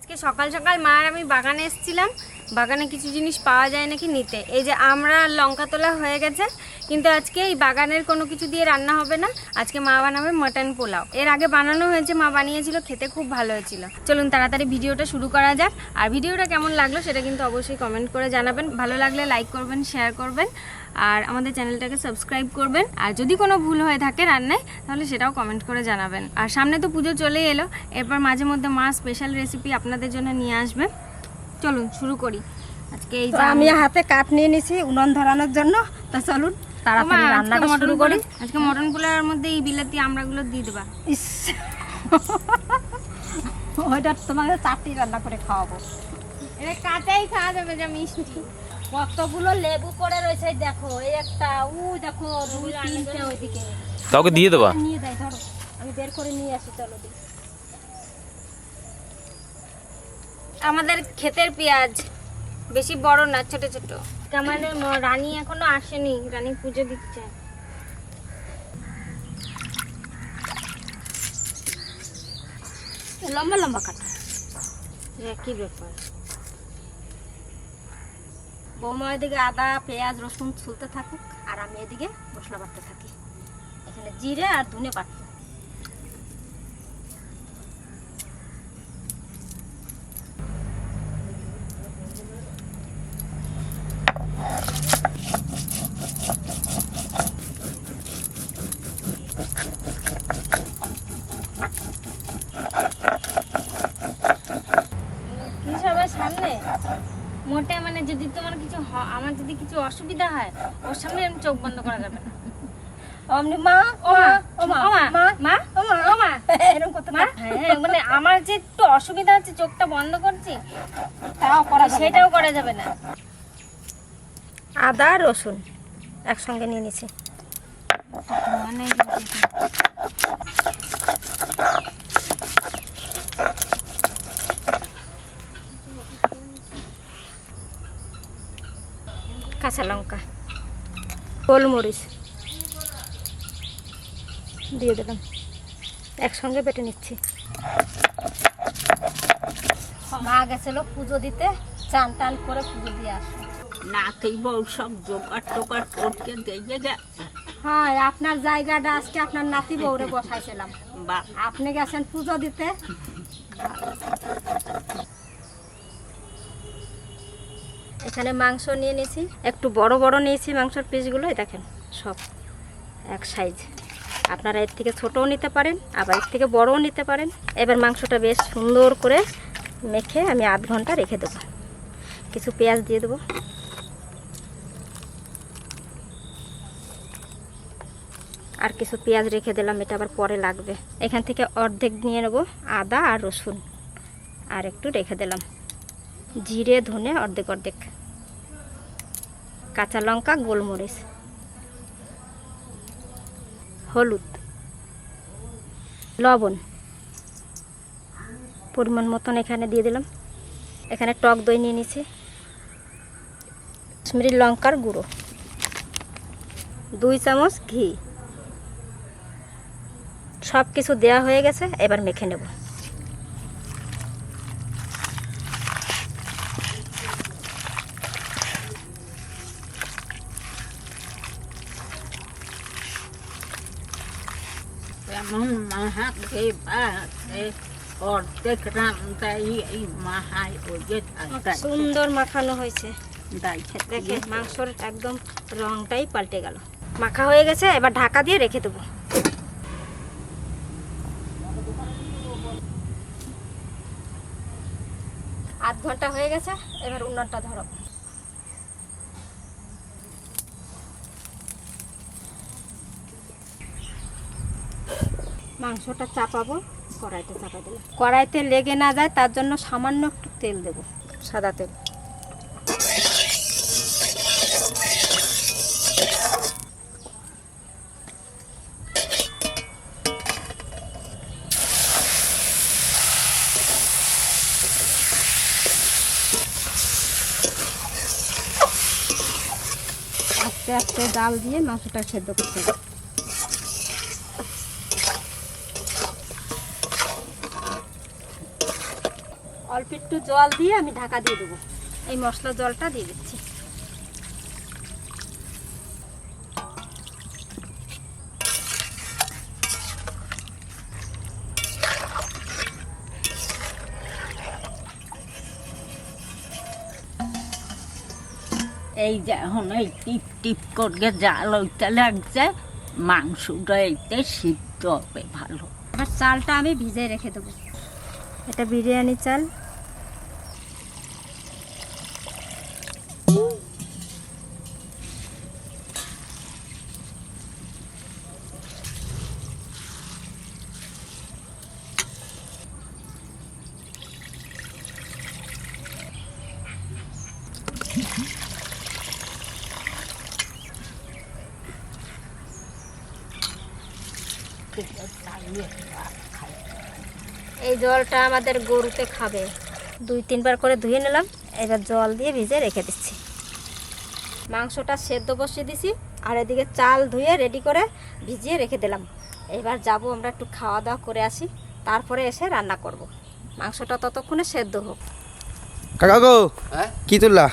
আজকে সকাল সকাল মা আর আমি বাগানে এসেছিলাম। বাগানে কিছু জিনিস পাওয়া যায় নাকি নিতে। এই যে আমরা লঙ্কা তোলা হয়ে গেছে, কিন্তু আজকে এই বাগানের কোনো কিছু দিয়ে রান্না হবে না। আজকে মা বানাবে মটন পোলাও। এর আগে বানানো হয়েছে, মা বানিয়েছিল, খেতে খুব ভালো হয়েছিল। চলুন তাড়াতাড়ি ভিডিওটা শুরু করা যাক। আর ভিডিওটা কেমন লাগল সেটা কিন্তু অবশ্যই কমেন্ট করে জানাবেন। ভালো লাগলে লাইক করবেন শেয়ার করবেন। আর আমাদের চ্যানেলটাকে সাবস্ক্রাইব করবেন। আর যদি কোনো ভুল হয়ে থাকে রান্নায় তাহলে সেটাও কমেন্ট করে জানাবেন। আর সামনে তো পুজো চলেই এলো। এরপর মাঝে মধ্যে মা স্পেশাল রেসিপি আপনাদের জন্য নিয়ে আসবে। চলুন শুরু করি। আজকে এই আমি হাতে কাঠ নিয়ে নিছি উনুন ধরানোর জন্য। তা চলুন তাড়াতাড়ি রান্নাটা শুরু করি। আজকে মটন পোলাওর মধ্যে এই বিলাতি আমড়াগুলো দিয়ে দেবা। ইস। ওইটা তোমাকে চারটি রান্না করে খাওয়াবো। এটা কাঁচাই খাওয়া যাবে যা মিষ্টি। কতগুলো লেবু পড়ে রয়েছে দেখো এই একটা উ দেখো দুই তিনটে ওইদিকে। কাউকে দিয়ে দেবা? নিয়ে যাই ধরো আমি বের করে নিয়ে আসি চলো আমাদের ক্ষেতের পেঁয়াজ বেশি বড় না ছোট ছোট। আমাদের রানী এখনও আসেনি রানী পুজো দিচ্ছে। লম্বা লম্বা কাটা। কি ব্যাপার? বৌমা এদিকে আদা, পেঁয়াজ, রসুন ছুলতে থাকুক আর আমি এদিকে মশলা বাটতে থাকি। এখানে জিরে আর ধুনে বাটবো কি সবার সামনে মোটে মানে যদি তোমার কিছু হ- আমার যদি কিছু অসুবিধা হয় ওর সামনে আমি চোখ বন্ধ করা যাবে না। অমনি মা ও মা ও মা ও মা মা মা ও মা ও মা। এরকম করতে মা হ্যাঁ মানে আমার যে একটু অসুবিধা হচ্ছে চোখটা বন্ধ করছি তাও করা সেটাও করা যাবে না। আদা রসুন একসঙ্গে নিয়ে নিছি। মানে কাঁচা লঙ্কা গোলমরিচ দিয়ে দিলাম। একসঙ্গে বেটে নিচ্ছি। মা গেছিল পুজো দিতে চান টান করে পুজো দিয়ে আসে। নাতি বউ সব জোগাড় টোগাড় করতে দিয়ে গে হ্যাঁ আপনার জায়গাটা আজকে আপনার নাতি বউরে বসাইছিলাম। বা আপনি গেছেন পুজো দিতে। এখানে মাংস নিয়ে নিয়েছি। একটু বড় বড় নিয়েছি মাংসের পিসগুলো, এই দেখেন সব এক সাইজ আপনারা এর থেকে ছোটও নিতে পারেন, আবার এর থেকে বড়ও নিতে পারেন। এবার মাংসটা বেশ সুন্দর করে মেখে আমি আধ ঘণ্টা রেখে দেবো। কিছু পেঁয়াজ দিয়ে দেবো। আর কিছু পেঁয়াজ রেখে দিলাম, এটা আবার পরে লাগবে। এখান থেকে অর্ধেক নিয়ে নেব, আদা আর রসুন। আর একটু রেখে দিলাম। জিরে, ধনে, অর্ধেক অর্ধেক। কাঁচা লঙ্কা, গোলমরিচ। হলুদ। লবণ। পরিমাণ মতন এখানে দিয়ে দিলাম। এখানে টক দই নিয়ে নিয়েছি। কাশ্মীরি লঙ্কার গুঁড়ো। দুই চামচ ঘি। সব কিছু দেওয়া হয়ে গেছে, এবার মেখে নেব। মাহাত এ অর্ধেক রান্দাই এই মাহাই ওই সুন্দর মাখানো হয়েছে। দেখেন মাংসর একদম রংটাই পাল্টে গেল। মাখা হয়ে গেছে এবার ঢাকা দিয়ে রেখে দেবো। আধ ঘণ্টা হয়ে গেছে এবার উন্নতটা ধরো মাংসটা চাপাবো, কড়াইতে চাপা দিলাম। কড়াইতে লেগে না যায়, তার জন্য সামান্য একটু তেল দেবো, সাদা তেল। আস্তে আস্তে জাল দিয়ে মাংসটা সেদ্ধ করতে হবে। অল্প একটু জল দিয়ে আমি ঢাকা দিয়ে দেবো। এই মশলা জলটা দিয়ে দিচ্ছি। এই যে এখন এই টিপ টিপ করে জাল ওইটা লাগছে মাংসটা এইতে সিদ্ধ হবে ভালো। এবার চালটা আমি ভিজে রেখে দেবো। এটা বিরিয়ানি চাল। এই জলটা আমাদের গরুতে খাবে। দুই তিনবার করে ধুয়ে নিলাম এবার জল দিয়ে ভিজে রেখে দিচ্ছি। মাংসটা সেদ্ধ বসিয়ে দিছি আর এদিকে চাল ধুয়ে রেডি করে ভিজিয়ে রেখে দিলাম। এবার যাব আমরা একটু খাওয়া দাওয়া করে আসি তারপরে এসে রান্না করব। মাংসটা ততক্ষণে সেদ্ধ হোক। কাকা গো হ্যাঁ? কি তুললা?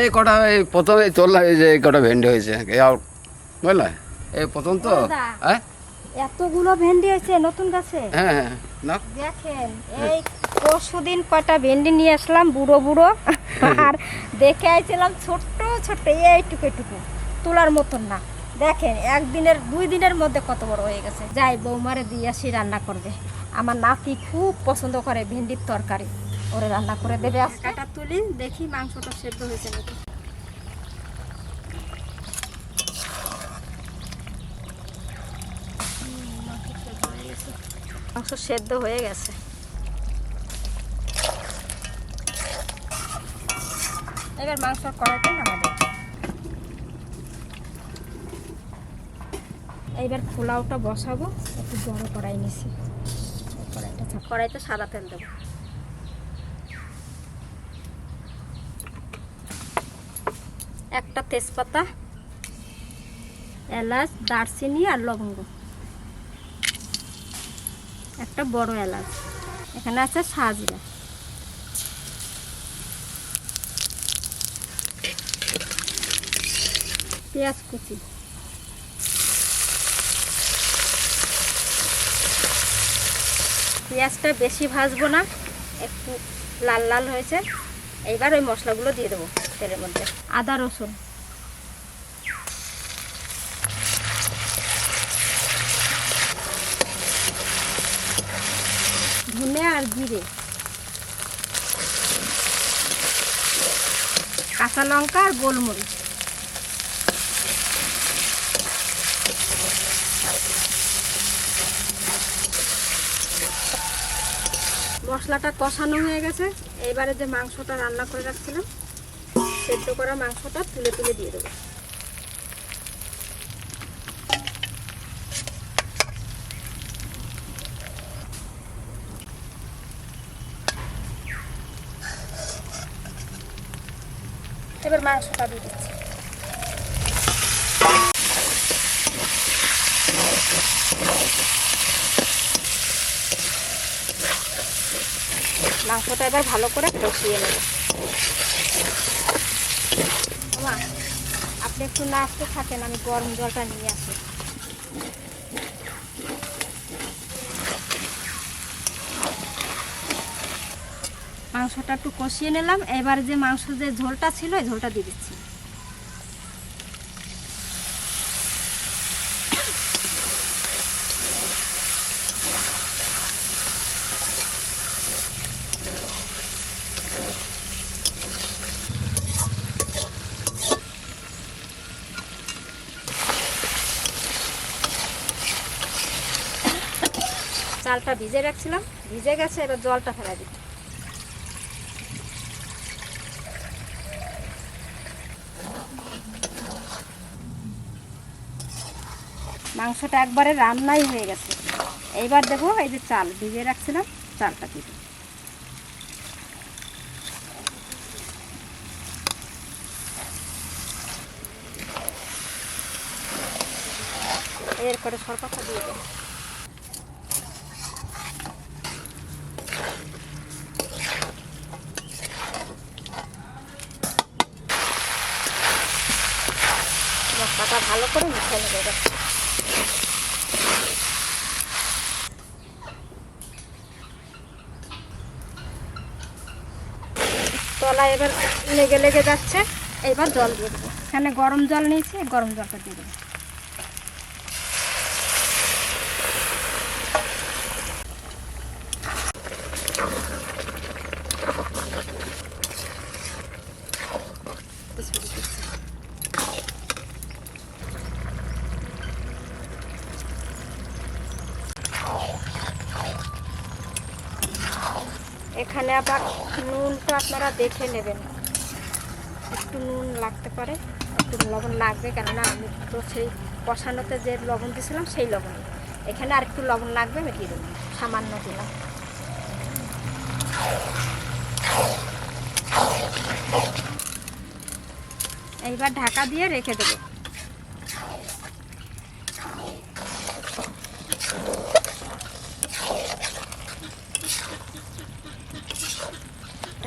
এই কটা এই প্রথম এই তোরলাম এই যে কটা ভেন্ডি হয়েছে বুঝলে? এই প্রথম তো? হ্যাঁ? এতগুলো ভেন্ডি আছে নতুন গাছে? হ্যাঁ হ্যাঁ। না। দেখেন এই পরশু দিন কটা ভেন্ডি নিয়ে আসলাম বুড়ো বুড়ো। আর দেখে আইছিলাম ছোট্ট ছোট্ট এইটুকু এইটুকু। তোলার মতন না। দেখেন একদিনের দুই দিনের মধ্যে কত বড় হয়ে গেছে। যাই বৌমারে দিয়ে আসি রান্না করবে। আমার নাতি খুব পছন্দ করে ভেন্ডির তরকারি। ওরে রান্না করে দেবে কাটা তুলি দেখি মাংসটা সেদ্ধ হয়েছে নাকি। মাংস সেদ্ধ হয়ে গেছে। এবার মাংস কড়াইতে নামা দেব এইবার পোলাওটা বসাবো, একটু বড় কড়াই নিছি। কড়াইটা কড়াইতে সাদা তেল দেবো। একটা তেজপাতা, এলাচ, দারচিনি আর লবঙ্গ। একটা বড় এলাচ। এখানে আছে সাজিরা। পেঁয়াজ কুচি। পেঁয়াজটা বেশি ভাজবো না, একটু লাল লাল হয়েছে। এইবার ওই মশলাগুলো দিয়ে দেবো তেলের মধ্যে। আদা রসুন। ধনে আর জিরে। কাঁচা লঙ্কা আর গোলমরিচ। মশলাটা কষানো হয়ে গেছে। এইবারে যে মাংসটা রান্না করে রাখছিলাম, সেদ্ধ করা মাংসটা তুলে তুলে দিয়ে দেবো। এবার মাংসটা দিয়ে দিচ্ছি। মাংসটা এবার ভালো করে কষিয়ে নেব। আপনি একটু না আসতে থাকেন, আমি গরম জলটা নিয়ে আসি। মাংসটা একটু কষিয়ে নিলাম। এবার যে মাংস যে ঝোলটা ছিল ওই ঝোলটা দিয়ে দিচ্ছি। চালটা ভিজে রাখছিলাম। ভিজে গেছে, এবার জলটা ফেলা দিচ্ছি। মাংসটা একবারে রান্নাই হয়ে গেছে। এইবার দেখো এই যে চাল ভিজে রাখছিলাম, চালটা দিতে এরপরে সরপাটা দিয়ে দেয় ভালো করে মিশিয়ে নেবে তলা এবার লেগে লেগে যাচ্ছে। এবার জল দিয়ে দেবো। এখানে গরম জল নিয়েছি, গরম জলটা দিয়ে দেবো। এখানে আবার নুনটা আপনারা দেখে নেবেন। একটু নুন লাগতে পারে, একটু লবণ লাগবে, কেননা আমি তো সেই কষানোতে যে লবণ দিয়েছিলাম সেই লবণ। এখানে আর একটু লবণ লাগবে, আমি দিয়ে দেবো। সামান্য দিলাম। এইবার ঢাকা দিয়ে রেখে দেবো।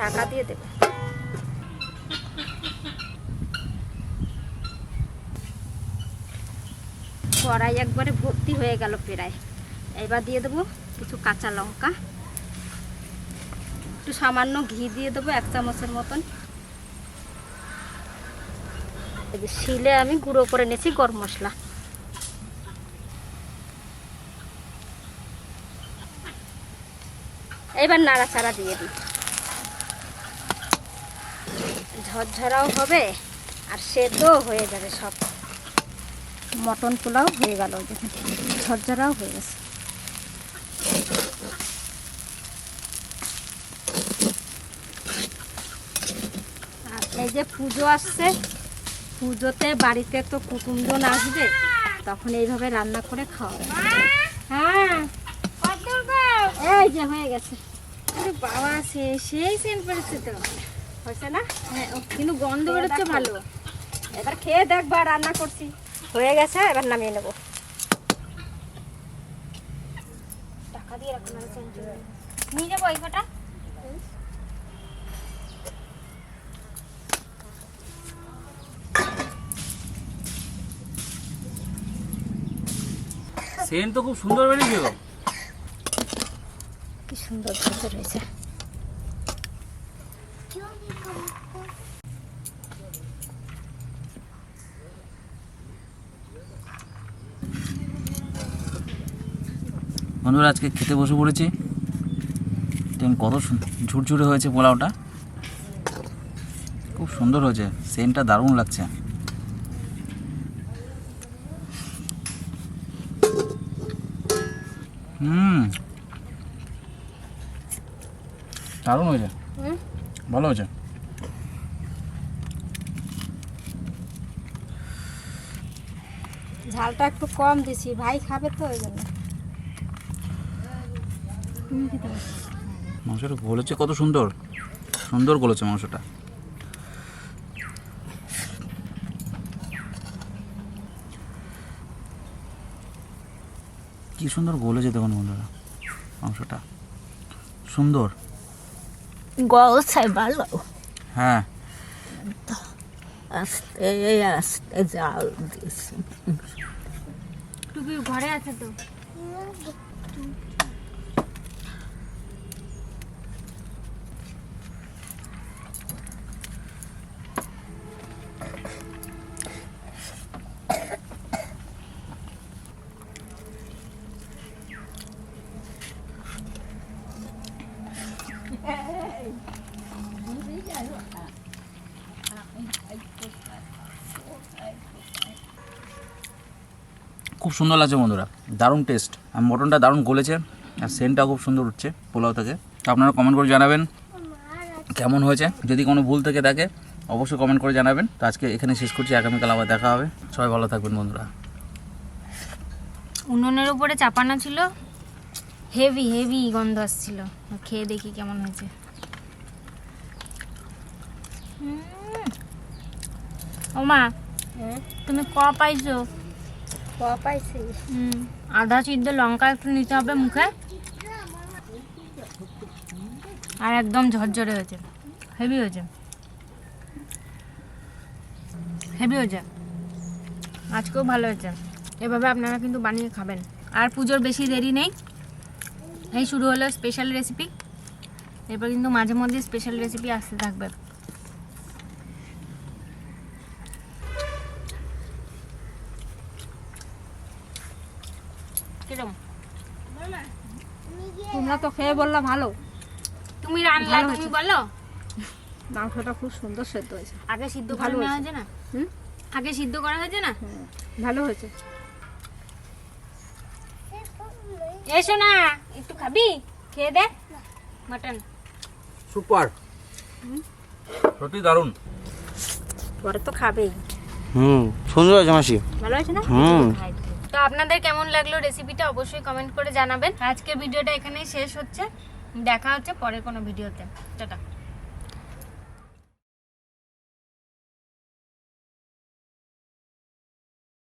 ঢাকা দিয়ে দেবো। কড়াই একবারে ভর্তি হয়ে গেল প্রায়। এবার দিয়ে দেবো কিছু কাঁচা লঙ্কা। একটু সামান্য ঘি দিয়ে দেবো এক চামচের মতন। শিলে আমি গুঁড়ো করে নিয়েছি গরম মশলা। এবার নাড়াচাড়া দিয়ে দিই। ঝরঝরাও হবে আর সেদ্ধও হয়ে যাবে সব। মটন পোলাও হয়ে গেল দেখুন ঝরঝরাও হয়ে গেছে। আর এই যে পুজো আসছে পুজোতে বাড়িতে তো কুটুমজন আসবে তখন এইভাবে রান্না করে খাওয়া হ্যাঁ। এই যে হয়ে গেছে। বাবা সে সেই সেন্ট পেরেছে তো হয়েছে না? হ্যাঁ কিন্তু গন্ধ বেরোচ্ছে ভালো। এবার খেয়ে দেখবা রান্না করছি। হয়ে গেছে এবার নামিয়ে নেব। টাকা দিয়ে রাখুন নিয়ে যাব ওই কটা। সেন্ট তো খুব সুন্দর বেরিয়েছে গো। কি সুন্দর রয়েছে। বন্ধুরা আজকে খেতে বসে পড়েছি। দেখুন কত ঝুরঝুরে হয়েছে পোলাওটা। খুব সুন্দর হয়েছে। সেন্টটা দারুণ লাগছে। হুম। দারুণ হয়েছে? ভালো হয়েছে। ঝালটা একটু কম দিছি। ভাই খাবে তো ওই জন্য। মাংসটা গলেছে কত সুন্দর। সুন্দর গলেছে মাংসটা। কি সুন্দর গলেছে দেখুন বন্ধুরা মাংসটা। সুন্দর। গলছে ভালো। হ্যাঁ। আস্তে আস্তে জাল দিয়েছি ঘরে আছে তো? খুব সুন্দর লাগছে বন্ধুরা। দারুণ টেস্ট আর মটনটা দারুণ গলেছে আর সেন্টটা খুব সুন্দর উঠছে পোলাও থেকে। তো আপনারা কমেন্ট করে জানাবেন কেমন হয়েছে? যদি কোনো ভুল থেকে থাকে অবশ্যই কমেন্ট করে জানাবেন। তো আজকে এখানে শেষ করছি আগামীকাল আবার দেখা হবে। সবাই ভালো থাকবেন বন্ধুরা। উনুনের উপরে চাপানো ছিল হেভি হেভি গন্ধ আসছিল। খেয়ে দেখি কেমন হয়েছে। উম। ও মা হ্যাঁ? তুমি ক পাইছো? আধা সিদ্ধ লঙ্কা একটু নিতে হবে মুখে। আর একদম ঝরঝরে হয়েছে। হেভি হয়েছে। হেভি হয়েছে। আজকেও ভালো হয়েছে। এভাবে আপনারা কিন্তু বানিয়ে খাবেন। আর পুজোর বেশি দেরি নেই। এই শুরু হলো স্পেশাল রেসিপি এরপর কিন্তু মাঝে মধ্যে স্পেশাল রেসিপি আসতে থাকবে কিরম তোমরা তো খেয়ে বললা ভালো। তুমি রান্না তুমি বলো। মাংসটা খুব সুন্দর সেদ্ধ হয়েছে। আগে সিদ্ধ ভালো হয়েছে। না? হুম? আগে সিদ্ধ করা হয়েছে না? ভালো হয়েছে। এসো না একটু খাবি? খেয়ে দে মাটন। সুপার। সত্যি দারুণ। পরে তো খাবেই। হুম সুন্দর হয়েছে মাসি। ভালো হয়েছে না? হুম। তো আপনাদের কেমন লাগল রেসিপিটা অবশ্যই কমেন্ট করে জানাবেন। আজকের ভিডিওটা এখানেই শেষ হচ্ছে। দেখা হচ্ছে পরের কোনো ভিডিওতে টাটা।